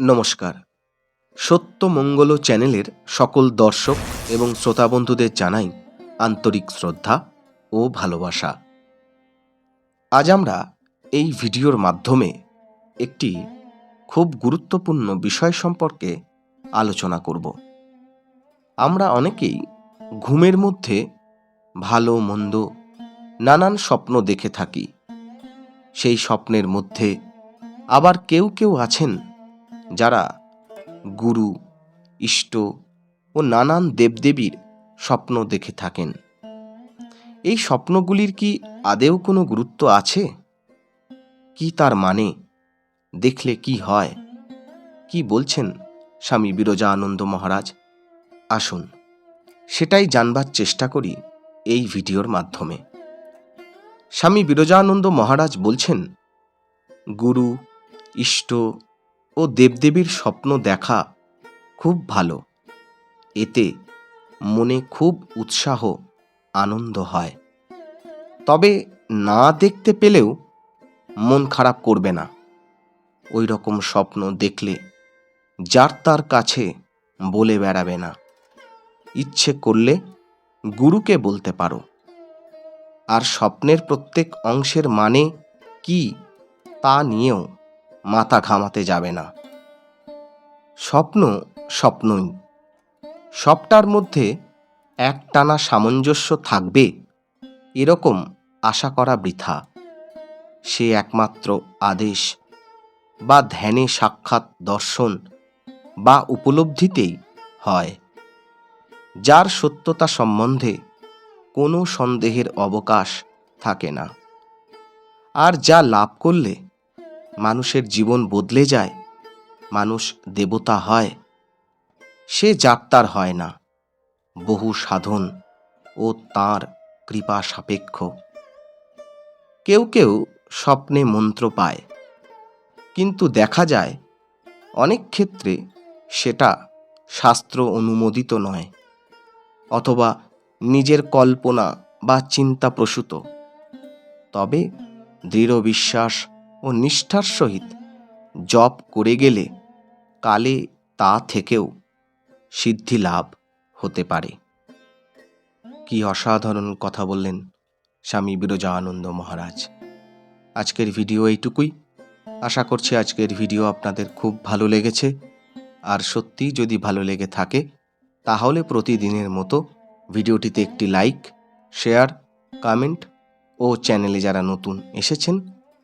নমস্কার। সত্য মঙ্গল চ্যানেলের সকল দর্শক এবং শ্রোতা বন্ধুদের জানাই আন্তরিক শ্রদ্ধা ও ভালোবাসা। আজ আমরা এই ভিডিওর মাধ্যমে একটি খুব গুরুত্বপূর্ণ বিষয় সম্পর্কে আলোচনা করব। আমরা অনেকেই ঘুমের মধ্যে ভালো, মন্দ, নানান স্বপ্ন দেখে থাকি। সেই স্বপ্নের মধ্যে আবার কেউ কেউ আছেন যারা গুরু, ইষ্ট ও নানান দেবদেবীর স্বপ্ন দেখে থাকেন। এই স্বপ্নগুলির কি আদেও কোনো গুরুত্ব আছে? কি তার মানে? দেখলে কি হয়? কি বলছেন স্বামী বিরজা আনন্দ মহারাজ? আসুন, সেটাই জানবার চেষ্টা করি এই ভিডিওর মাধ্যমে। স্বামী বিরজানন্দ মহারাজ বলছেন, গুরু, ইষ্ট ও দেবদেবীর স্বপ্ন দেখা খুব ভালো। এতে মনে খুব উৎসাহ, আনন্দ হয়। তবে না দেখতে পেলেও মন খারাপ করবে না। ওই রকম স্বপ্ন দেখলে যার তার কাছে বলে বেড়াবে না। ইচ্ছে করলে গুরুকে বলতে পারো। আর স্বপ্নের প্রত্যেক অংশের মানে কি তা নিয়েও মাথা ঘামাতে যাবে না। স্বপ্ন স্বপ্নই। সবটার মধ্যে একটানা সামঞ্জস্য থাকবে, এরকম আশা করা বৃথা। সে একমাত্র আদেশ বা ধ্যানে সাক্ষাৎ দর্শন বা উপলব্ধিতেই হয়, যার সত্যতা সম্বন্ধে কোনো সন্দেহের অবকাশ থাকে না। আর যা লাভ করলে মানুষের জীবন বদলে যায়, মানুষ দেবতা হয়, সে যাত্রার হয় না, বহু সাধন ও তার কৃপা সাপেক্ষ। কেউ কেউ স্বপ্নে মন্ত্র পায়, কিন্তু দেখা যায় অনেক ক্ষেত্রে সেটা শাস্ত্র অনুমোদিত নয়, অথবা নিজের কল্পনা বা চিন্তা প্রসূত। তবে দৃঢ় বিশ্বাস ও নিষ্ঠার সহিত জপ করে গেলে কালে তা থেকেও সিদ্ধি লাভ হতে পারে। কি অসাধারণ কথা বললেন স্বামী বিরজানন্দ মহারাজ। আজকের ভিডিও এইটুকুই। আশা করছি আজকের ভিডিও আপনাদের খুব ভালো লেগেছে। আর সত্যি যদি ভালো লেগে থাকে, তাহলে প্রতিদিনের মতো ভিডিওটিতে একটি লাইক, শেয়ার, কমেন্ট ও চ্যানেলে যারা নতুন এসেছেন